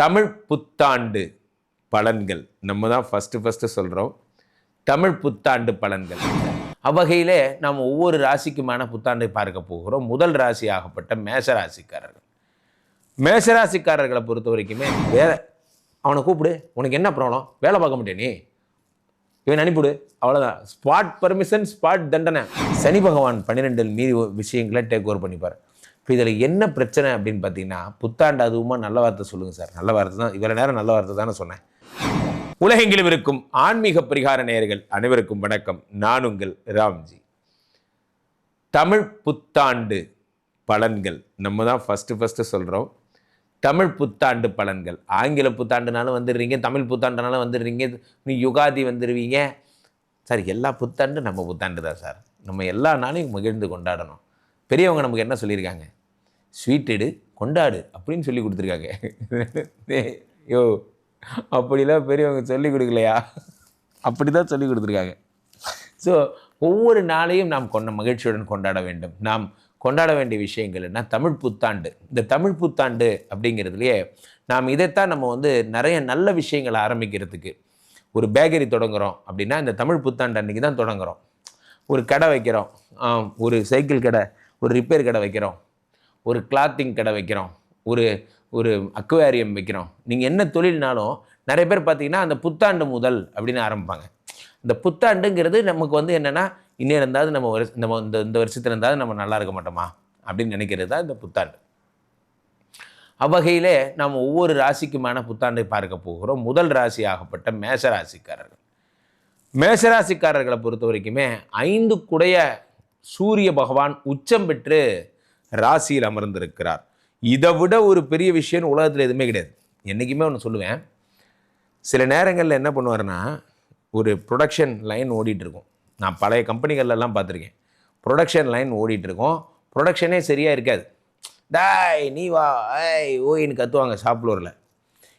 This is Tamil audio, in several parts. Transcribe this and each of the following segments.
தமிழ் புத்தாண்டு பலன்கள். நம்ம தான் ஃபஸ்ட்டு ஃபஸ்ட்டு சொல்கிறோம் தமிழ் புத்தாண்டு பலன்கள். அவ்வகையிலே நாம் ஒவ்வொரு ராசிக்குமான புத்தாண்டை பார்க்க போகிறோம். முதல் ராசி ஆகப்பட்ட மேசராசிக்காரர்கள் ராசிக்காரர்கள் ராசிக்காரர்களை பொறுத்த வரைக்குமே வேலை அவனை கூப்பிடு உனக்கு என்ன ப்ராப்ளம் வேலை பார்க்க மாட்டே நீ. இவன் அனுப்பிவிடு. அவ்வளோதான் ஸ்பாட் பர்மிஷன் ஸ்பாட் தண்டனை. சனி பகவான் பன்னிரெண்டில் மீறி விஷயங்களை டேக் ஓவர் பண்ணிப்பார். இப்போ இதில் என்ன பிரச்சனை அப்படின்னு பார்த்தீங்கன்னா புத்தாண்டு அதுவுமா நல்ல வார்த்தை சொல்லுங்கள் சார். நல்ல வார்த்தை தான். இவ்வளோ நேரம் நல்ல வார்த்தை தானே சொன்னேன். உலகெங்கிலும் இருக்கும் ஆன்மீக பரிகார நேயர்கள் அனைவருக்கும் வணக்கம். நான் உங்கள் ராம்ஜி. தமிழ் புத்தாண்டு பலன்கள். நம்ம தான் ஃபஸ்ட்டு ஃபஸ்ட்டு சொல்கிறோம் தமிழ் புத்தாண்டு பலன்கள். ஆங்கில புத்தாண்டுனாலும் வந்துடுறீங்க தமிழ் புத்தாண்டுனாலும் வந்துடுறீங்க நீ யுகாதி வந்துடுவீங்க. சார் எல்லா புத்தாண்டு நம்ம புத்தாண்டு தான் சார். நம்ம எல்லா நாளையும் மகிழ்ந்து கொண்டாடணும். பெரியவங்க நமக்கு என்ன சொல்லியிருக்காங்க? ஸ்வீட் எடு கொண்டாடு அப்படின்னு சொல்லி கொடுத்துருக்காங்க. யோ அப்படிலாம் பெரியவங்க சொல்லி கொடுக்கலையா? அப்படி தான் சொல்லி கொடுத்துருக்காங்க. ஸோ ஒவ்வொரு நாளையும் நாம் கொண்ட மகிழ்ச்சியுடன் கொண்டாட வேண்டும். நாம் கொண்டாட வேண்டிய விஷயங்கள்னா தமிழ் புத்தாண்டு. இந்த தமிழ் புத்தாண்டு அப்படிங்கிறதுலையே நாம் இதைத்தான் நம்ம வந்து நிறைய நல்ல விஷயங்களை ஆரம்பிக்கிறதுக்கு. ஒரு பேக்கரி தொடங்குறோம் அப்படின்னா இந்த தமிழ் புத்தாண்டு அன்றைக்கி தான் தொடங்குறோம். ஒரு கடை வைக்கிறோம். ஆம், ஒரு சைக்கிள் கடை ஒரு ரிப்பேர் கடை வைக்கிறோம். ஒரு கிளாத்திங் கடை வைக்கிறோம். ஒரு ஒரு அக்வேரியம் வைக்கிறோம். நீங்கள் என்ன தொழில்னாலும் நிறைய பேர் பார்த்தீங்கன்னா அந்த புத்தாண்டு முதல் அப்படின்னு ஆரம்பிப்பாங்க. இந்த புத்தாண்டுங்கிறது நமக்கு வந்து என்னென்னா இன்னும் இருந்தாவது நம்ம வருஷ நம்ம இந்த இந்த வருஷத்துல இருந்தாவது நம்ம நல்லா இருக்க மாட்டோமா? அப்படின்னு நினைக்கிறது தான் இந்த புத்தாண்டு. அவ்வகையிலே நாம் ஒவ்வொரு ராசிக்குமான புத்தாண்டை பார்க்க போகிறோம். முதல் ராசி ஆகப்பட்ட மேஷ ராசிக்காரர்கள் ராசிக்காரர்களை பொறுத்த வரைக்குமே ஐந்து குடைய சூரிய பகவான் உச்சம் பெற்று ராசியில் அமர்ந்திருக்கிறார். இதை விட ஒரு பெரிய விஷயம் உலகத்தில் எதுவுமே கிடையாது. என்றைக்குமே ஒன்று சொல்லுவேன். சில நேரங்களில் என்ன பண்ணுவார்னா ஒரு ப்ரொடக்ஷன் லைன் ஓடிட்டுருக்கும். நான் பழைய கம்பெனிகள்லாம் பார்த்துருக்கேன். Production line ஓடிட்டுருக்கோம். ப்ரொடக்ஷனே சரியாக இருக்காது. டாய் நீ வா. ஐய் ஓயின்னு கத்துவாங்க ஷாப் ஃப்ளோரில்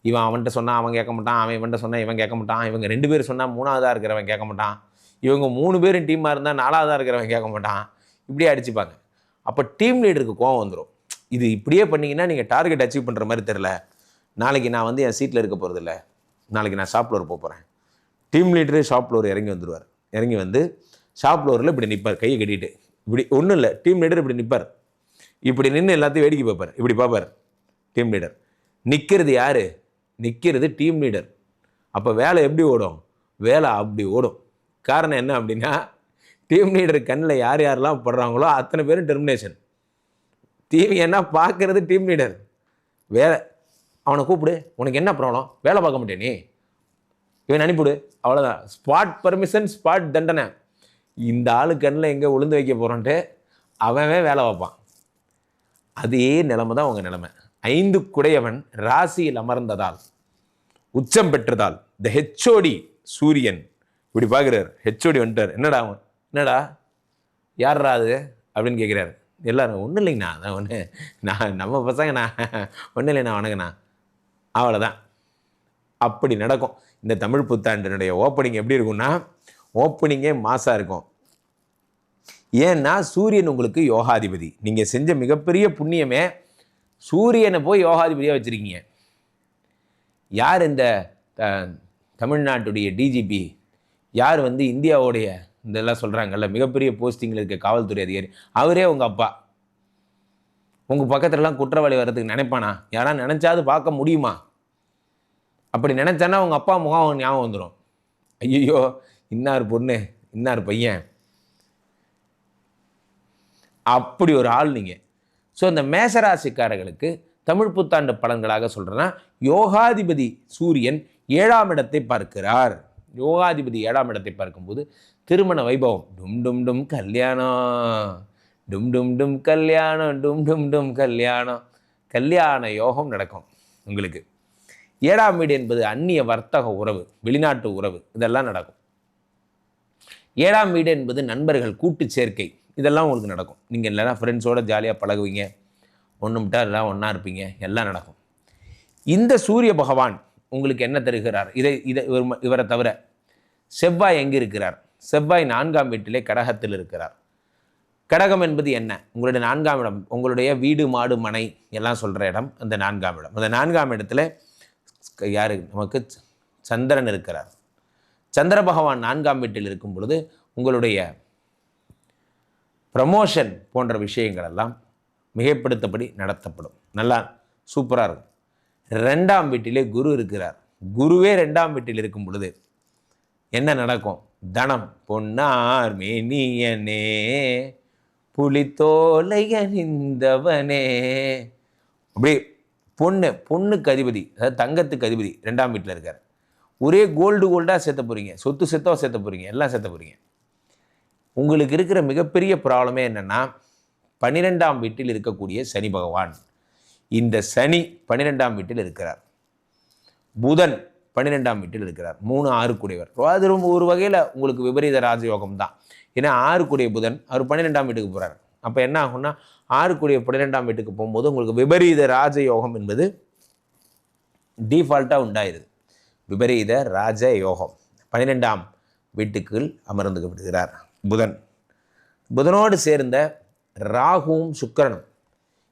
இவன் அவன்கிட்ட சொன்னால் அவன் கேட்க மாட்டான் அவன் இவன்கிட்ட சொன்னால் இவன் கேட்க மாட்டான் இவங்க ரெண்டு பேர் சொன்னால் மூணாவதாக இருக்கிறவன் கேட்க மாட்டான். இவங்க மூணு பேரும் டீமாக இருந்தால் நாலாவதாக இருக்கிறவன் கேட்க மாட்டான். இப்படியே அடிச்சுப்பாங்க. அப்போ டீம் லீடருக்கு கோவம் வந்துடும் இது இப்படியே பண்ணீங்கன்னா நீங்கள் டார்கெட் அச்சீவ் பண்ணுற மாதிரி தெரில நாளைக்கு நான் வந்து என் சீட்டில் இருக்க போகிறதில்ல நாளைக்கு நான் ஷாப் ஃப்ளோர் போக போகிறேன் டீம் லீடரு ஷாப் ஃப்ளோர் இறங்கி வந்துடுவார் இறங்கி வந்து ஷாப் ஃப்ளோரில் இப்படி நிற்பார் கையை கட்டிட்டு. இப்படி ஒன்றும் இல்லை. டீம் லீடர் இப்படி நிற்பார் இப்படி நின்று எல்லாத்தையும் வேடிக்கை பார்ப்பார். இப்படி பார்ப்பார். டீம் லீடர் நிற்கிறது யார்? நிற்கிறது டீம் லீடர் அப்போ வேலை எப்படி ஓடும்? வேலை அப்படி ஓடும். காரணம் என்ன அப்படின்னா டீம் லீடர் கண்ணில் யார் யாரெல்லாம் படுறாங்களோ அத்தனை பேரும் டெர்மினேஷன் டீம் என்ன பார்க்கறது டீம் லீடர் வேலை அவனை கூப்பிடு உனக்கு என்ன ப்ராப்ளம் வேலை பார்க்க மாட்டே நீ. இவன் அனுப்பிவிடு. அவ்வளோதான் ஸ்பாட் பர்மிஷன் ஸ்பாட் தண்டனை. இந்த ஆளு கண்ணில் எங்கே உளுந்து வைக்க போகிறோன்ட்டு அவன் வேலை வைப்பான் அதே நிலைமை தான் உங்கள் நிலைமை. ஐந்து குடையவன் ராசியில் அமர்ந்ததால் உச்சம் பெற்றதால் த ஹெச்ஓடி சூரியன் இப்படி பார்க்குறாரு. ஹெச்ஓடி வந்துட்டார். என்னடா அவன்? என்னடா? யார்ரா அது? அப்படின்னு கேட்குறாரு எல்லாரும் ஒன்றும் இல்லைங்கண்ணா. அதான் ஒன்று நான் நம்ம பசங்கண்ணா. ஒன்றும் இல்லைண்ணா. வணக்கண்ணா அவ்வளோதான் அப்படி நடக்கும். இந்த தமிழ் புத்தாண்டினுடைய ஓப்பனிங் எப்படி இருக்கும்னா ஓப்பனிங்கே மாசாக இருக்கும். ஏன்னா சூரியன் உங்களுக்கு யோகாதிபதி. நீங்கள் செஞ்ச மிகப்பெரிய புண்ணியமே சூரியனை போய் யோகாதிபதியாக வச்சுருக்கீங்க. யார் இந்த தமிழ்நாட்டுடைய டிஜிபி யார் வந்து இந்தியாவுடைய இதெல்லாம் சொல்கிறாங்கல்ல மிகப்பெரிய போஸ்டிங்கில் இருக்க காவல்துறை அதிகாரி அவரே உங்கள் அப்பா. உங்கள் பக்கத்துலலாம் குற்றவாளி வர்றதுக்கு நினைப்பானா? யாரா நினச்சாது பார்க்க முடியுமா? அப்படி நினச்சானா உங்கள் அப்பா முகம் ஞாபகம் வந்துடும் ஐயோ இன்னார் பொண்ணு இன்னார் பையன். அப்படி ஒரு ஆள் நீங்கள் ஸோ இந்த மேசராசிக்காரர்களுக்கு தமிழ் புத்தாண்டு பலன்களாக சொல்கிறேன்னா யோகாதிபதி சூரியன் ஏழாம் இடத்தை பார்க்கிறார். யோகாதிபதி ஏழாம் இடத்தை பார்க்கும்போது திருமண வைபவம். டும் டும் டும் கல்யாணம். டும் டும் டும் கல்யாணம். டும் டும் டும் கல்யாணம். கல்யாண யோகம் நடக்கும் உங்களுக்கு. ஏழாம் வீடு என்பது அந்நிய வர்த்தக உறவு வெளிநாட்டு உறவு இதெல்லாம் நடக்கும். ஏழாம் வீடு என்பது நண்பர்கள் கூட்டு சேர்க்கை இதெல்லாம் உங்களுக்கு நடக்கும். நீங்கள் இல்லைனா ஃப்ரெண்ட்ஸோடு ஜாலியாக பழகுவீங்க. ஒன்று விட்டால் எல்லாம் ஒன்றா இருப்பீங்க. எல்லாம் நடக்கும். இந்த சூரிய பகவான் உங்களுக்கு என்ன தருகிறார்? இதை இதை இவர் இவரை தவிர செவ்வாய் எங்கே இருக்கிறார்? செவ்வாய் நான்காம் வீட்டிலே கடகத்தில் இருக்கிறார். கடகம் என்பது என்ன? உங்களுடைய நான்காம் இடம் உங்களுடைய வீடு மாடு மனை எல்லாம் சொல்கிற இடம் அந்த நான்காம் இடம். அந்த நான்காம் இடத்துல யார்? நமக்கு சந்திரன் இருக்கிறார். சந்திர பகவான் நான்காம் வீட்டில் இருக்கும் பொழுது உங்களுடைய ப்ரமோஷன் போன்ற விஷயங்கள் எல்லாம் மிகைப்படுத்தபடி நடத்தப்படும். நல்லா சூப்பராக இருக்கும். ரெண்டாம் வீட்டிலே குரு இருக்கிறார். குருவே ரெண்டாம் வீட்டில் இருக்கும் பொழுது என்ன நடக்கும்? தனம். பொன்னார் மேனியனே புலித்தோலை அணிந்தவனே. அப்படி பொண்ணு பொண்ணுக்கு அதிபதி அதாவது தங்கத்துக்கு அதிபதி ரெண்டாம் வீட்டில் இருக்கார். ஒரே கோல்டு கோல்டாக சேர்த்த போகிறீங்க சொத்து செத்தாக சேர்த்த போகிறீங்க எல்லாம் சேர்த்த போகிறீங்க உங்களுக்கு இருக்கிற மிகப்பெரிய ப்ராப்ளமே என்னென்னா பன்னிரெண்டாம் வீட்டில் இருக்கக்கூடிய சனி பகவான். இந்த சனி பன்னிரெண்டாம் வீட்டில் இருக்கிறார். புதன் பன்னிரெண்டாம் வீட்டில் இருக்கிறார். மூணு ஆறு கூடியவர். அது ரொம்ப ஒரு வகையில் உங்களுக்கு விபரீத ராஜயோகம் தான். ஏன்னா ஆறு கூடிய புதன் அவர் பன்னிரெண்டாம் வீட்டுக்கு போகிறார் அப்போ என்ன ஆகும்னா ஆறு கூடிய பன்னிரெண்டாம் வீட்டுக்கு போகும்போது உங்களுக்கு விபரீத ராஜயோகம் என்பது டீஃபால்ட்டாக உண்டாயிருது. விபரீத ராஜ யோகம் பன்னிரெண்டாம் வீட்டுக்குள் அமர்ந்து விடுகிறார் புதன். புதனோடு சேர்ந்த ராகுவும் சுக்கிரனும்.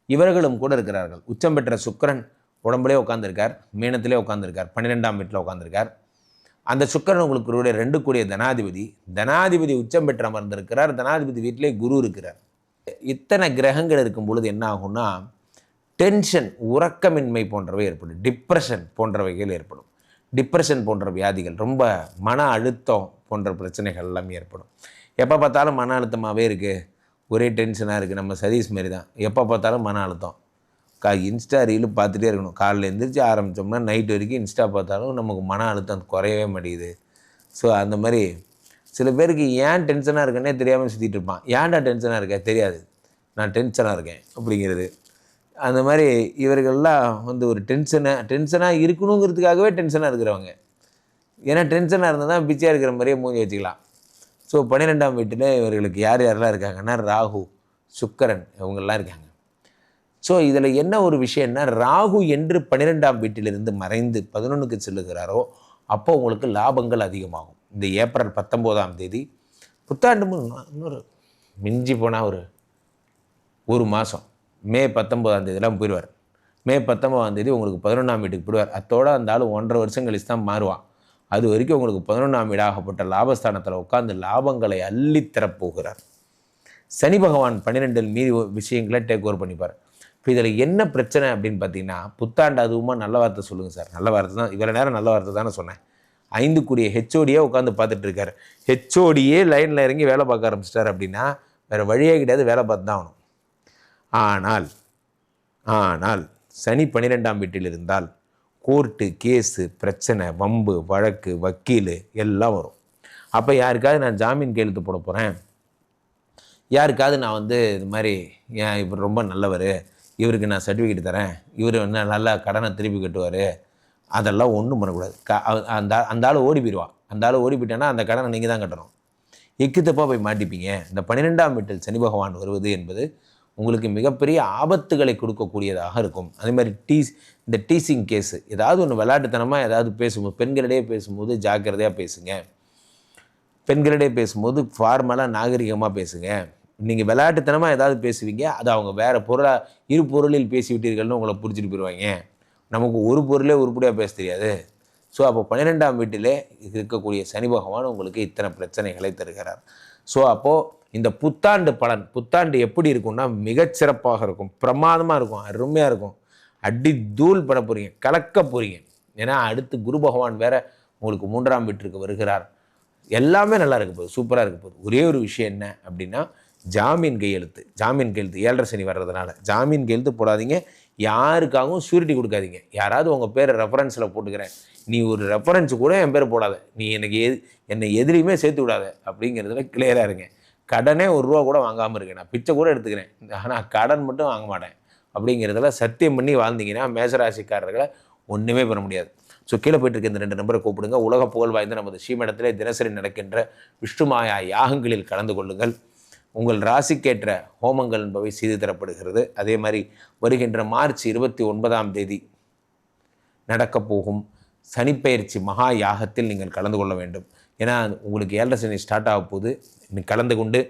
இவர்களும் கூட இருக்கிறார்கள். உச்சம் பெற்ற சுக்கிரன் உடம்புலே உட்காந்துருக்கார் மீனத்திலே உட்காந்துருக்கார் பன்னிரெண்டாம் வீட்டில் உட்காந்துருக்கார் அந்த சுக்கிரன் உங்களுக்கு ரெண்டு கூடிய தனாதிபதி. தனாதிபதி உச்சம் பெற்று அமர்ந்திருக்கிறார் தனாதிபதி வீட்டிலே குரு இருக்கிறார். இத்தனை கிரகங்கள் இருக்கும் பொழுது என்ன ஆகும்னா டென்ஷன் உறக்கமின்மை போன்றவை ஏற்படும். டிப்ரெஷன் போன்றவைகள் ஏற்படும். டிப்ரெஷன் போன்ற வியாதிகள் ரொம்ப மன அழுத்தம் போன்ற பிரச்சனைகள் எல்லாமே ஏற்படும். எப்போ பார்த்தாலும் மன அழுத்தமாகவே இருக்குது ஒரே டென்ஷனாக இருக்குது. நம்ம சதீஷ் மாரி தான். எப்போ பார்த்தாலும் மன அழுத்தம். கா இன்ஸ்டா ரீலு பார்த்துட்டே இருக்கணும். காலையில் எழுந்திரிச்சு ஆரம்பித்தோம்னா நைட் வரைக்கும் இன்ஸ்டா பார்த்தாலும் நமக்கு மன அழுத்தம் குறையவே மாட்டேங்குது. ஸோ அந்த மாதிரி சில பேருக்கு ஏன் டென்ஷனாக இருக்குன்னே தெரியாமல் சுற்றிட்டு இருப்பான். ஏன்டா டென்ஷனாக இருக்கே? தெரியாது. நான் டென்ஷனாக இருக்கேன் அப்படிங்கிறது. அந்த மாதிரி இவர்கள்லாம் வந்து ஒரு டென்ஷனை டென்ஷனாக இருக்கணுங்கிறதுக்காகவே டென்ஷனாக இருக்கிறவங்க. ஏன்னா டென்ஷனாக இருந்தால் தான் பிச்சையாக இருக்கிற மாதிரியே மூஞ்சி வச்சுக்கலாம். ஸோ பன்னிரெண்டாம் வீட்டில் இவர்களுக்கு யார் யாரெல்லாம் இருக்காங்கன்னா ராகு சுக்கரன் இவங்கெல்லாம் இருக்காங்க. ஸோ இதில் என்ன ஒரு விஷயம்னா ராகு என்று பன்னிரெண்டாம் வீட்டிலிருந்து மறைந்து பதினொன்றுக்கு செல்லுகிறாரோ அப்போ உங்களுக்கு லாபங்கள் அதிகமாகும். இந்த ஏப்ரல் பத்தொம்போதாம் தேதி புத்தாண்டு இன்னொரு மிஞ்சி போனால் ஒரு ஒரு மாதம் மே பத்தொம்போதாம் தேதிலாம் போயிடுவார். மே பத்தொம்போதாம் தேதி உங்களுக்கு பதினொன்றாம் வீட்டுக்கு போயிடுவார். அத்தோட அந்த ஆள் ஒன்றரை வருஷம் கழிச்சு தான் மாறுவான். அது வரைக்கும் உங்களுக்கு பதினொன்றாம் வீடாகப்பட்ட லாபஸ்தானத்தில் உட்காந்து லாபங்களை அள்ளித்தரப் போகிறார் சனி பகவான் பன்னிரெண்டில் மீறி விஷயங்களை டேக் ஓவர் பண்ணிப்பார். இப்போ இதில் என்ன பிரச்சனை அப்படின்னு பார்த்தீங்கன்னா புத்தாண்டு அதுவுமா நல்ல வார்த்தை சொல்லுங்கள் சார். நல்ல வார்த்தை தான். இவ்வளோ நேரம் நல்ல வார்த்தை தானே சொன்னேன். ஐந்துக்குரிய ஹெச்ஓடியே உட்காந்து பார்த்துட்டு இருக்காரு. ஹெச்ஓடியே லைனில் இறங்கி வேலை பார்க்க ஆரம்பிச்சிட்டார் அப்படின்னா வேறு வழியே கிடையாது. வேலை பார்த்து தான் ஆகணும். ஆனால் ஆனால் சனி பன்னிரெண்டாம் வீட்டில் இருந்தால் கோர்ட்டு கேஸு பிரச்சனை வம்பு வழக்கு வக்கீல் எல்லாம் வரும். அப்போ யாருக்காவது நான் ஜாமீன் கையெழுத்து போட போகிறேன் யாருக்காவது நான் வந்து இது மாதிரி ஏன் இவர் ரொம்ப நல்லவர் இவருக்கு நான் சர்டிஃபிகேட் தரேன் இவர் என்ன நல்லா கடனை திருப்பி கட்டுவார் அதெல்லாம் ஒன்றும் பண்ணக்கூடாது. க அந்த அந்த ஆள் ஓடி போயிடுவான் அந்த ஆள் ஓடி போயிட்டேன்னா அந்த கடனை நீங்கள் தான் கட்டணும். எக்கு தப்பாக போய் மாட்டிப்பீங்க. இந்த பன்னிரெண்டாம் வீட்டில் சனி பகவான் வருவது என்பது உங்களுக்கு மிகப்பெரிய ஆபத்துகளை கொடுக்கக்கூடியதாக இருக்கும். அதே மாதிரி டீஸ் இந்த டீசிங் கேஸு. ஏதாவது ஒன்று விளையாட்டுத்தனமாக ஏதாவது பேசும்போது பெண்களிடையே பேசும்போது ஜாக்கிரதையாக பேசுங்க. பெண்களிடையே பேசும்போது ஃபார்மலாக நாகரிகமாக பேசுங்க. நீங்கள் விளையாட்டுத்தனமாக ஏதாவது பேசுவீங்க அது அவங்க வேறு பொருளாக இரு பொருளில் பேசிவிட்டீர்கள்னு உங்களை பிடிச்சிட்டு போயிடுவாங்க நமக்கு ஒரு பொருளே உருப்படியாக பேச தெரியாது. ஸோ அப்போ பன்னிரெண்டாம் வீட்டிலே இருக்கக்கூடிய சனி பகவான் உங்களுக்கு இத்தனை பிரச்சனைகளை தருகிறார். ஸோ அப்போது இந்த புத்தாண்டு பலன் புத்தாண்டு எப்படி இருக்கும்னா மிகச்சிறப்பாக இருக்கும். பிரமாதமாக இருக்கும் அருமையாக இருக்கும். அடி தூள் பட போகிறீங்க கலக்க போகிறீங்க ஏன்னா அடுத்து குரு பகவான் வேற உங்களுக்கு மூன்றாம் வீட்டிற்கு வருகிறார். எல்லாமே நல்லா இருக்க போகுது சூப்பராக இருக்க போகுது. ஒரே ஒரு விஷயம் என்ன அப்படின்னா ஜாமீன் கையெழுத்து. ஜாமீன் கையெழுத்து ஏழரை சனி வர்றதுனால. ஜாமீன் கையெழுத்து போடாதீங்க. யாருக்காகவும் ஷூரிட்டி கொடுக்காதீங்க. யாராவது உங்கள் பேரை ரெஃபரன்ஸில் போட்டுக்கிறேன். நீ ஒரு ரெஃபரன்ஸ் கூட என் பேர் போடாத. நீ எனக்கு எது என்னை எதிரியுமே சேர்த்து விடாத அப்படிங்கிறதுல கிளியராக இருங்க. கடனே ஒரு ரூபா கூட வாங்காமல் இருக்கேன். நான் பிச்சை கூட எடுத்துக்கிறேன். ஆனால் கடன் மட்டும் வாங்க மாட்டேன். அப்படிங்கிறதுல சத்தியம் பண்ணி வாழ்ந்தீங்கன்னா மேசராசிக்காரர்களை ஒன்றுமே பண்ண முடியாது. ஸோ கீழே போயிட்டு இருக்க இந்த ரெண்டு நம்பரை கூப்பிடுங்க. உலக புகழ் வாய்ந்த நமது ஸ்ரீமடத்திலே தினசரி நடக்கின்ற விஷ்ணுமாயா யாகங்களில் கலந்து கொள்ளுங்கள். உங்கள் ராசிக்கேற்ற ஹோமங்கள் என்பவை செய்து தரப்படுகிறது. அதே மாதிரி வருகின்ற மார்ச் இருபத்தி ஒன்பதாம் தேதி நடக்கப் போகும் சனிப்பெயர்ச்சி மகா யாகத்தில் நீங்கள் கலந்து கொள்ள வேண்டும். ஏன்னா உங்களுக்கு ஏழரை சனி ஸ்டார்ட் ஆக போது கலந்து கொண்டு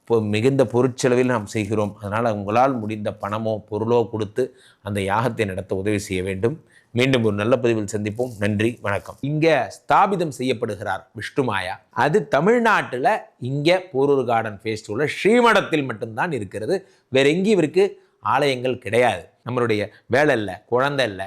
இப்போ மிகுந்த பொருட்செலவில் நாம் செய்கிறோம். அதனால் உங்களால் முடிந்த பணமோ பொருளோ கொடுத்து அந்த யாகத்தை நடத்த உதவி செய்ய வேண்டும். மீண்டும் ஒரு நல்ல பதிவில் சந்திப்போம். நன்றி வணக்கம். இங்கே ஸ்தாபிதம் செய்யப்படுகிறார் விஷ்ணுமாயா அது தமிழ்நாட்டில் இங்கே போரூர் கார்டன் ஃபேஸ்டிவலில் ஸ்ரீமடத்தில் மட்டும்தான் இருக்கிறது. வேற எங்கேயும் இவருக்கு ஆலயங்கள் கிடையாது. நம்மளுடைய வேலை இல்லை குழந்தை இல்லை